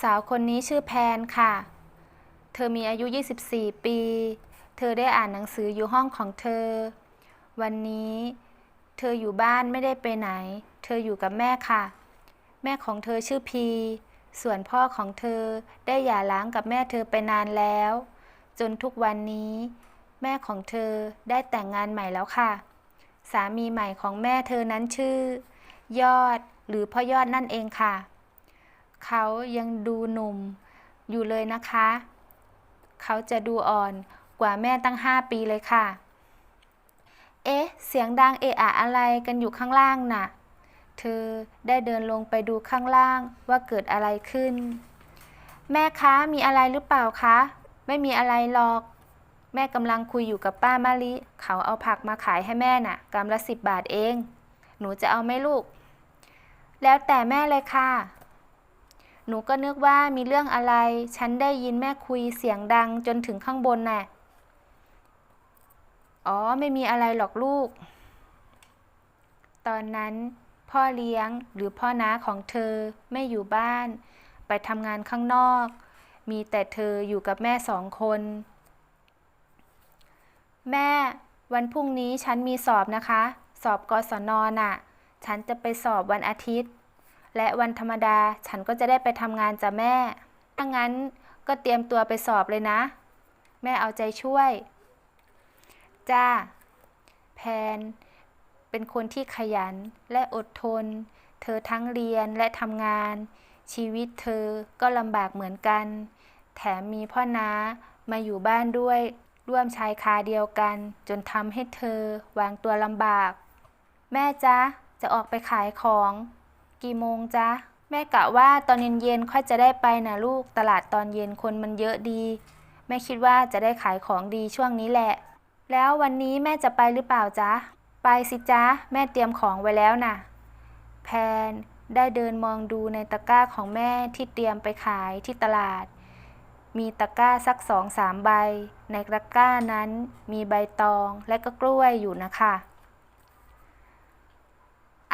สาวคนนี้ชื่อแพนค่ะ เธอมีอายุ 24 ปี เธอได้อ่านหนังสืออยู่ห้องของเธอ วันนี้ เธออยู่บ้านไม่ได้ไปไหน เธออยู่กับแม่ค่ะ แม่ของเธอชื่อพี ส่วนพ่อของเธอได้หย่าร้างกับแม่เธอไปนานแล้ว จนทุกวันนี้ แม่ของเธอได้แต่งงานใหม่แล้วค่ะ สามีใหม่ของแม่เธอนั้นชื่อ ยอดหรือพ่อยอดนั่นเองค่ะ เขายังดูหนุ่มอยู่เลยนะคะ เขาจะดูอ่อนกว่าแม่ตั้งห้าปีเลยค่ะ เอ๊ะ เสียงดังเอะอะอะไรกันอยู่ข้างล่างน่ะ เธอได้เดินลงไปดูข้างล่างว่าเกิดอะไรขึ้น แม่คะ มีอะไรหรือเปล่าคะ ไม่มีอะไรหรอก แม่กำลังคุยอยู่กับป้ามะลิ เขาเอาผักมาขายให้แม่น่ะกำละสิบบาทเอง หนูจะเอาไหมลูก แล้วแต่แม่เลยค่ะ หนูก็นึกว่ามีเรื่องอะไร ฉันได้ยินแม่คุยเสียงดังจนถึงข้างบนน่ะ อ๋อ ไม่มีอะไรหรอกลูก ตอนนั้น พ่อเลี้ยงหรือพ่อน้าของเธอไม่อยู่บ้าน ไปทำงานข้างนอก มีแต่เธออยู่กับแม่สองคน แม่ วันพรุ่งนี้ฉันมีสอบนะคะ สอบกศนน่ะ ฉันจะไปสอบวันอาทิตย์ และวันธรรมดาฉันก็จะได้ไปทำงานจ้ะแม่ ถ้างั้นก็เตรียมตัวไปสอบเลยนะ แม่เอาใจช่วย จ้า แพน เป็นคนที่ขยันและอดทน เธอทั้งเรียนและทำงาน ชีวิตเธอก็ลำบากเหมือนกัน แถมมีพ่อน้ามาอยู่บ้านด้วยร่วมชายคาเดียวกัน จนทำให้เธอวางตัวลำบาก แม่จ๊ะจะออกไปขายของ กี่โมงจ๊ะ แม่กะว่าตอนเย็นๆค่อยจะได้ไปนะลูก ตลาดตอนเย็นคนมันเยอะดี แม่คิดว่าจะได้ขายของดีช่วงนี้แหละ แล้ววันนี้แม่จะไปหรือเปล่าจ๊ะ ไปสิจ๊ะ แม่เตรียมของไว้แล้วน่ะ แพนได้เดินมองดูในตะกร้าของแม่ที่เตรียมไปขายที่ตลาด มีตะกร้าสักสองสามใบ ในตะกร้านั้นมีใบตองและก็กล้วยอยู่นะคะ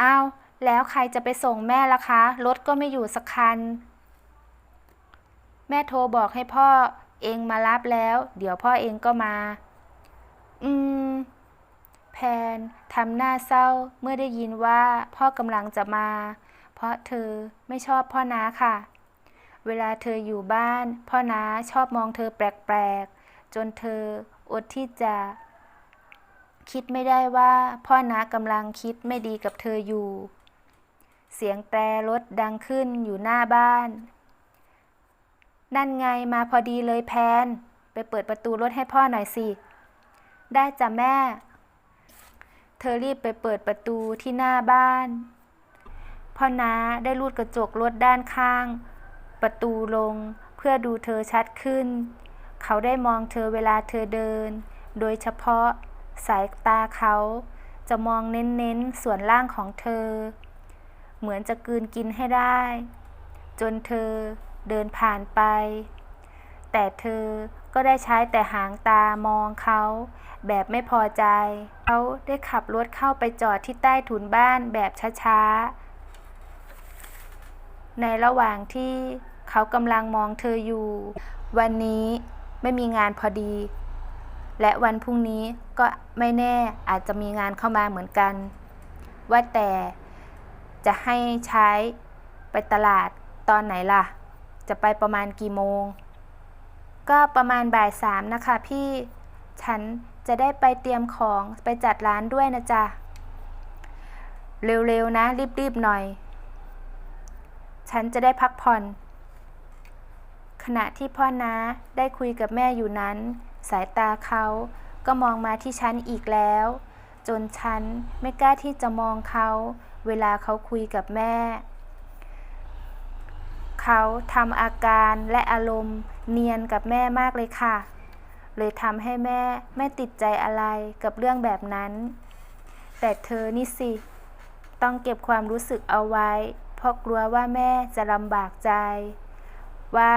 อ้าว แล้วใครจะไปส่งแม่ล่ะคะ รถก็ไม่อยู่สักคัน แม่โทรบอกให้พ่อเองมารับแล้ว เดี๋ยวพ่อเองก็มา อืม แพนทำหน้าเศร้าเมื่อได้ยินว่าพ่อกำลังจะมา เพราะเธอไม่ชอบพ่อน้าค่ะ เวลาเธออยู่บ้าน พ่อน้าชอบมองเธอแปลกๆ จนเธออดที่จะ คิดไม่ได้ว่าพ่อน้ากำลังคิดไม่ดีกับเธออยู่ เสียงแตรรถดังขึ้นอยู่หน้าบ้าน นั่นไงมาพอดีเลยแพน ไปเปิดประตูรถให้พ่อหน่อยสิ ได้จ้ะแม่ เธอรีบไปเปิดประตูที่หน้าบ้าน พ่อน้าได้ลูดกระจกรถด้านข้าง ประตูลงเพื่อดูเธอชัดขึ้น เขาได้มองเธอเวลาเธอเดิน โดยเฉพาะสายตาเขาจะมองเน้นๆ ส่วนล่างของเธอ เหมือนจะกืนกินให้ได้ จนเธอเดินผ่านไป แต่เธอก็ได้ใช้แต่หางตามองเขาแบบไม่พอใจ เขาได้ขับรถเข้าไปจอดที่ใต้ถุนบ้านแบบช้าๆ ในระหว่างที่เขากำลังมองเธออยู่ วันนี้ไม่มีงานพอดี และวันพรุ่งนี้ก็ไม่แน่อาจจะมีงานเข้ามาเหมือนกัน ว่าแต่ จะให้ใช้ไปตลาดตอนไหนล่ะ จะไปประมาณกี่โมง ก็ประมาณบ่ายสามนะคะพี่ ฉันจะได้ไปเตรียมของไปจัดร้านด้วยนะจ๊ะ เร็วๆนะ รีบๆหน่อย ฉันจะได้พักผ่อน ขณะที่พ่อน้าได้คุยกับแม่อยู่นั้น สายตาเขาก็มองมาที่ฉันอีกแล้ว จนฉันไม่กล้าที่จะมองเขา เวลาเขาคุยกับแม่ เขาทำอาการและอารมณ์เนียนกับแม่มากเลยค่ะ เลยทำให้แม่ไม่ติดใจอะไรกับเรื่องแบบนั้น แต่เธอนี่สิ ต้องเก็บความรู้สึกเอาไว้ เพราะกลัวว่าแม่จะลำบากใจ ว่า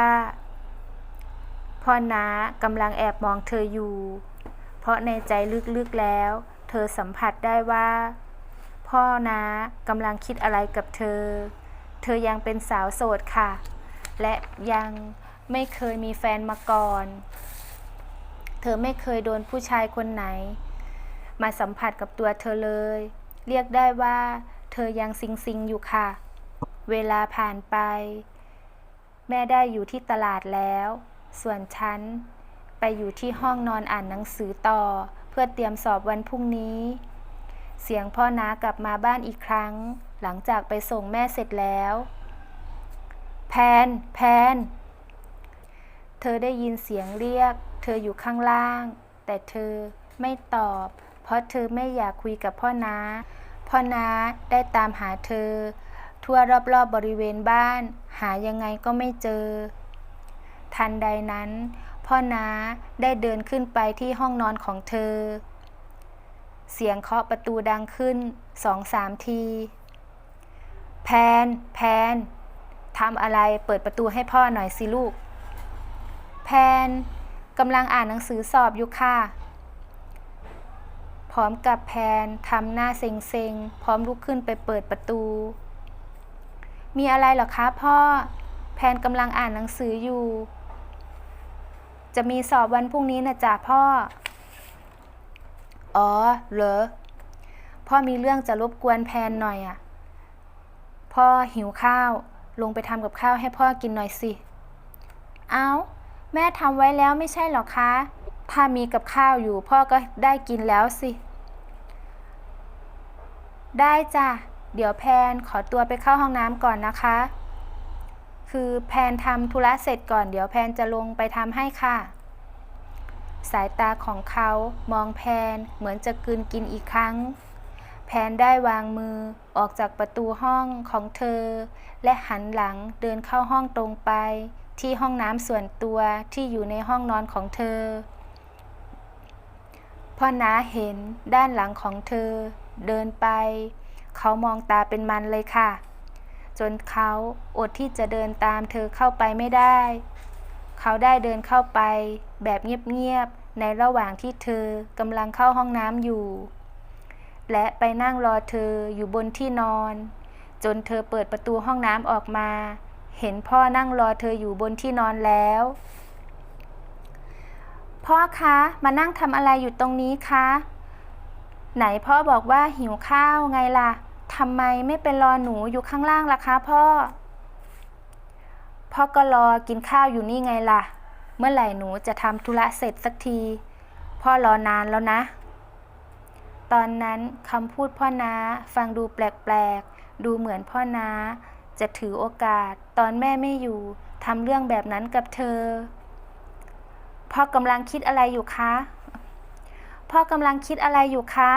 พ่อน้ากำลังแอบมองเธออยู่ เพราะในใจลึกๆแล้ว เธอสัมผัสได้ว่า พ่อน้ากำลังคิดอะไรกับเธอ เธอยังเป็นสาวโสดค่ะ และยังไม่เคยมีแฟนมาก่อน เธอไม่เคยโดนผู้ชายคนไหน มาสัมผัสกับตัวเธอเลย เรียกได้ว่า เธอยังซิงซิงอยู่ค่ะ เวลาผ่านไป แม่ได้อยู่ที่ตลาดแล้ว ส่วนฉัน ไปอยู่ที่ห้องนอนอ่านหนังสือต่อ เพื่อเตรียมสอบวันพรุ่งนี้ เสียงพ่อน้ากลับมาบ้านอีกครั้ง หลังจากไปส่งแม่เสร็จแล้ว แพน แพน เธอได้ยินเสียงเรียก เธออยู่ข้างล่าง แต่เธอไม่ตอบ เพราะเธอไม่อยากคุยกับพ่อน้า พ่อน้าได้ตามหาเธอ ทั่วรอบๆบบริเวณบ้าน หายังไงก็ไม่เจอ ทันใดนั้น พ่อน้าได้เดินขึ้นไปที่ห้องนอนของเธอ เสียงเคาะประตูดังขึ้นสองสามที แพน แพน ทำอะไรเปิดประตูให้พ่อหน่อยสิลูก แพนกำลังอ่านหนังสือสอบอยู่ค่ะ พร้อมกับแพนทำหน้าเซ็งๆ พร้อมลุกขึ้นไปเปิดประตู มีอะไรหรอคะพ่อ แพนกำลังอ่านหนังสืออยู่ จะมีสอบวันพรุ่งนี้นะจ๊ะพ่อ อ๋อ เหรอ พ่อมีเรื่องจะรบกวนแพนหน่อยอะ พ่อหิวข้าว ลงไปทำกับข้าวให้พ่อกินหน่อยสิ เอาแม่ทำไว้แล้วไม่ใช่หรอคะ ถ้ามีกับข้าวอยู่พ่อก็ได้กินแล้วสิ ได้จ้ะ เดี๋ยวแพนขอตัวไปเข้าห้องน้ำก่อนนะคะ คือแพนทำธุระเสร็จก่อน เดี๋ยวแพนจะลงไปทำให้ค่ะ สายตาของเขามองแพนเหมือนจะกืนกินอีกครั้ง แพนได้วางมือออกจากประตูห้องของเธอ และหันหลังเดินเข้าห้องตรงไป ที่ห้องน้ำส่วนตัวที่อยู่ในห้องนอนของเธอพ่อน้าเห็นด้านหลังของเธอ เดินไป เขามองตาเป็นมันเลยค่ะ จนเขาอดที่จะเดินตามเธอเข้าไปไม่ได้ เขาได้เดินเข้าไปแบบเงียบๆในระหว่างที่เธอกำลังเข้าห้องน้ำอยู่ และไปนั่งรอเธออยู่บนที่นอน จนเธอเปิดประตูห้องน้ำออกมา เห็นพ่อนั่งรอเธออยู่บนที่นอนแล้ว พ่อคะมานั่งทำอะไรอยู่ตรงนี้คะไหนพ่อบอกว่าหิวข้าวไงล่ะทำไมไม่ไปรอหนูอยู่ข้างล่างล่ะคะพ่อ พ่อก็รอกินข้าวอยู่นี่ไงล่ะ เมื่อไหร่หนูจะทำธุระเสร็จสักที พ่อรอนานแล้วนะ ตอนนั้นคำพูดพ่อน้าฟังดูแปลกๆ ดูเหมือนพ่อน้าจะถือโอกาส ตอนแม่ไม่อยู่ทำเรื่องแบบนั้นกับเธอ พ่อกำลังคิดอะไรอยู่คะ พ่อกำลังคิดอะไรอยู่คะ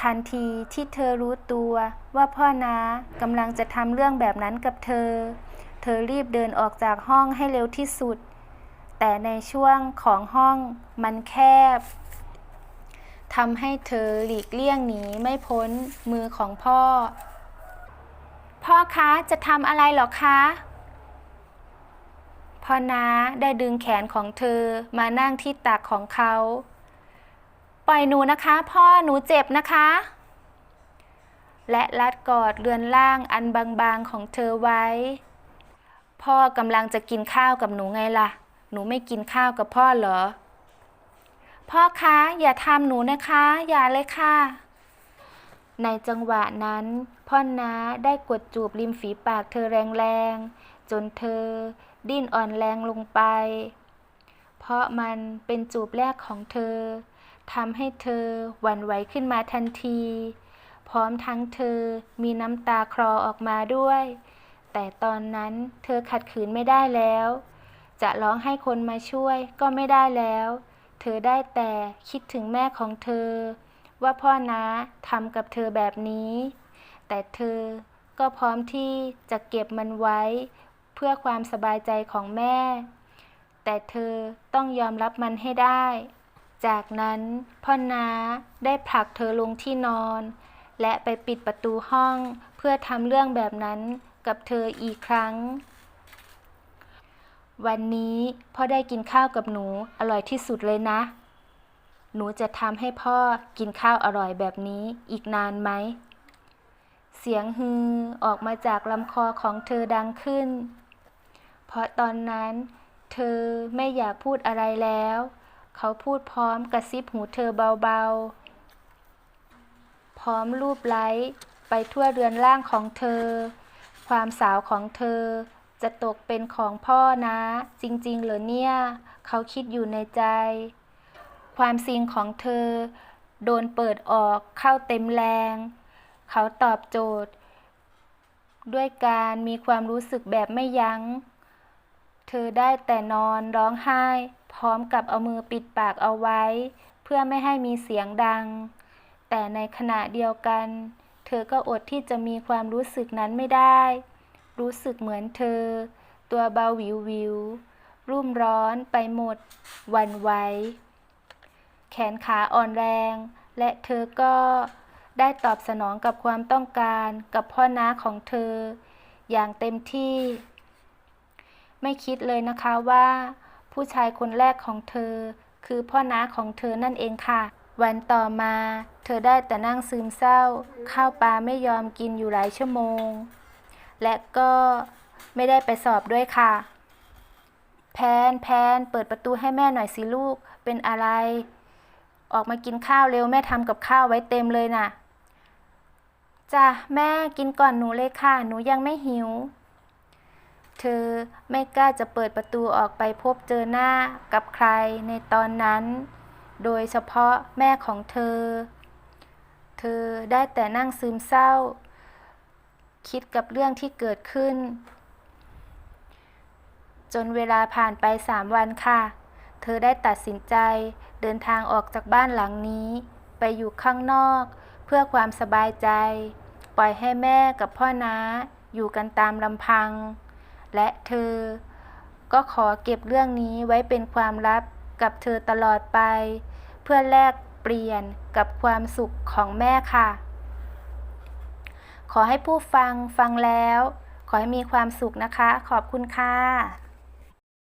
ทันทีที่เธอรู้ตัวว่าพ่อน้ากำลังจะทำเรื่องแบบนั้นกับเธอ ธอรีบเดินออกจากห้องให้เร็วที่สุด แต่ในช่วงของห้องมันแคบทำให้เธอหลีกเลี่ยงหนีไม่พ้นมือของพ่อ พ่อคะจะทำอะไรหรอคะพ่อน้าได้ดึงแขนของเธอมานั่งที่ตักของเขา ปล่อยหนูนะคะ พ่อหนูเจ็บนะคะ และรัดกอดเรือนร่างอันบางๆของเธอไว้ พ่อกำลังจะกินข้าวกับหนูไงล่ะ หนูไม่กินข้าวกับพ่อเหรอ พ่อคะ อย่าทำหนูนะคะ อย่าเลยค่ะ ในจังหวะนั้น พ่อน้าได้กดจูบริมฝีปากเธอแรงๆ จนเธอ ดิ้นอ่อนแรงลงไป เพราะมันเป็นจูบแรกของเธอทำให้เธอหวั่นไหวขึ้นมาทันที พร้อมทั้งเธอมีน้ำตาคลอออกมาด้วย แต่ตอนนั้นเธอขัดขืนไม่ได้แล้ว จะร้องให้คนมาช่วยก็ไม่ได้แล้ว เธอได้แต่คิดถึงแม่ของเธอ ว่าพ่อน้าทำกับเธอแบบนี้ แต่เธอก็พร้อมที่จะเก็บมันไว้ เพื่อความสบายใจของแม่ แต่เธอต้องยอมรับมันให้ได้ จากนั้นพ่อนาได้ผลักเธอลงที่นอน และไปปิดประตูห้องเพื่อทำเรื่องแบบนั้น กับเธออีกครั้ง วันนี้พ่อได้กินข้าวกับหนูอร่อยที่สุดเลยนะ หนูจะทำให้พ่อกินข้าวอร่อยแบบนี้อีกนานไหม เสียงฮือออกมาจากลำคอของเธอดังขึ้น เพราะตอนนั้น เธอไม่อยากพูดอะไรแล้ว เขาพูดพร้อมกระซิบหูเธอเบาๆ พร้อมรูปไล้ไปทั่วเรือนร่างของเธอ ความสาวของเธอจะตกเป็นของพ่อนะ จริงๆ เหรอเนี่ย เขาคิดอยู่ในใจ ความซิงของเธอ โดนเปิดออกเข้าเต็มแรง เขาตอบโจทย์ ด้วยการมีความรู้สึกแบบไม่ยัง้ง เธอได้แต่นอนร้องไห้ พร้อมกับเอามือปิดปากเอาไว้ เพื่อไม่ให้มีเสียงดัง แต่ในขณะเดียวกันเเธอก็อดที่จะมีความรู้สึกนั้นไม่ได้ รู้สึกเหมือนเธอ ตัวเบาวิววิว รุ่มร้อนไปหมด วันไหว แขนขาอ่อนแรง และเธอก็ได้ตอบสนองกับความต้องการกับพ่อน้าของเธอ อย่างเต็มที่ ไม่คิดเลยนะคะว่า ผู้ชายคนแรกของเธอ คือพ่อน้าของเธอนั่นเองค่ะ วันต่อมา เธอได้แต่นั่งซึมเศร้า ข้าวปลาไม่ยอมกินอยู่หลายชั่วโมง และก็ไม่ได้ไปสอบด้วยค่ะ แพนแพนเปิดประตูให้แม่หน่อยสิลูก เป็นอะไร ออกมากินข้าวเร็วแม่ทำกับข้าวไว้เต็มเลยน่ะจ้ะแม่กินก่อนหนูเลยค่ะ หนูยังไม่หิว เธอไม่กล้าจะเปิดประตูออกไปพบเจอหน้ากับใครในตอนนั้น โดยเฉพาะแม่ของเธอ เธอได้แต่นั่งซึมเศร้า คิดกับเรื่องที่เกิดขึ้น จนเวลาผ่านไปสามวันค่ะ เธอได้ตัดสินใจเดินทางออกจากบ้านหลังนี้ ไปอยู่ข้างนอก เพื่อความสบายใจ ปล่อยให้แม่กับพ่อน้าอยู่กันตามลำพัง และเธอ ก็ขอเก็บเรื่องนี้ไว้เป็นความลับกับเธอตลอดไป เพื่อแลก เปลี่ยนกับความสุขของแม่ค่ะ ขอให้ผู้ฟังฟังแล้ว ขอให้มีความสุขนะคะ ขอบคุณค่ะ